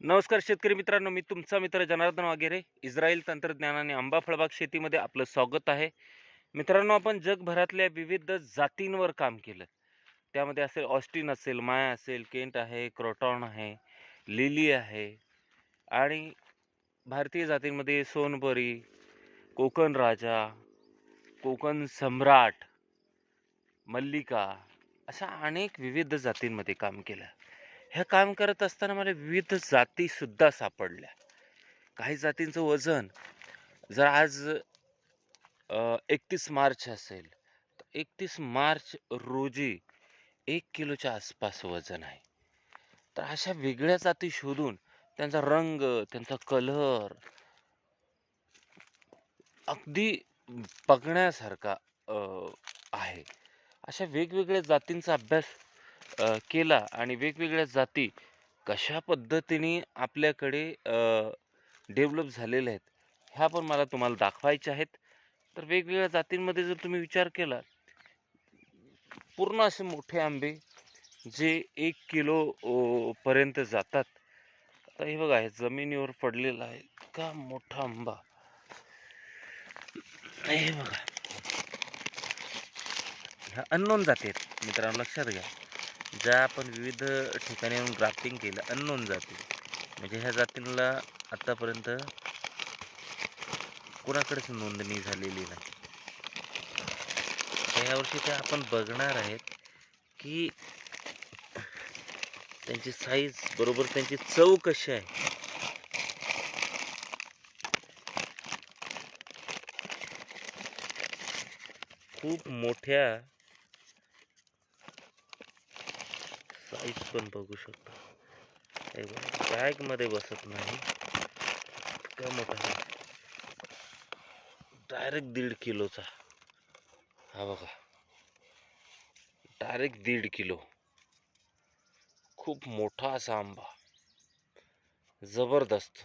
नमस्कार शेतकरी मित्रांनो मी तुमचा मित्र जनार्दन वगैरे इस्रायल तंत्रज्ञानाने आंबा फळबाग शेतीमध्ये आपलं स्वागत आहे. मित्रांनो आपण जगभरातल्या विविध जातींवर काम केलं. त्यामध्ये असेल ऑस्टिन असेल माया असेल केंट आहे क्रोटॉन आहे लिली आहे आणि भारतीय जातींमध्ये सोनबरी कोकण राजा कोकण सम्राट मल्लिका अशा अनेक विविध जातींमध्ये काम केलं. ह्या काम करत असताना मला विविध जातीसुद्धा सापडल्या. काही जातींचं वजन जर आज एकतीस मार्च असेल तर एकतीस मार्च रोजी एक किलोच्या आसपास वजन आहे. तर अशा वेगळ्या जाती शोधून त्यांचा रंग त्यांचा कलर अगदी बघण्यासारखा आहे. अशा वेगवेगळ्या जातींचा अभ्यास केला आणि वेगवेगळ्या जाती कशा पद्धतीने आपल्याकडे डेव्हलप झालेल्या आहेत ह्या पण मला तुम्हाला दाखवायच्या आहेत. तर वेगवेगळ्या जातींमध्ये जर तुम्ही विचार केला पूर्ण असे मोठे आंबे जे एक किलो पर्यंत जातात. आता हे बघा हे जमिनीवर पडलेला आहे का मोठा आंबा. हे बघा ह्या अननोन जाती आहेत मित्रांनो लक्षात घ्या. ज्या आपण विविध ठिकाणी येऊन ग्राफ्टिंग केलं अननोन जाती. म्हणजे ह्या जातींना आतापर्यंत कुणाकडेच नोंदणी झालेली नाही. यावर्षी त्या आपण बघणार आहेत की त्यांची साईज बरोबर त्यांची चव कशी आहे. खूप मोठ्या साईज पण बघू शकता. बॅगमध्ये बसत नाही. इतका मोठा डायरेक्ट दीड किलोचा. हा बघा. डायरेक्ट दीड किलो. खूप मोठा असा आंबा. जबरदस्त.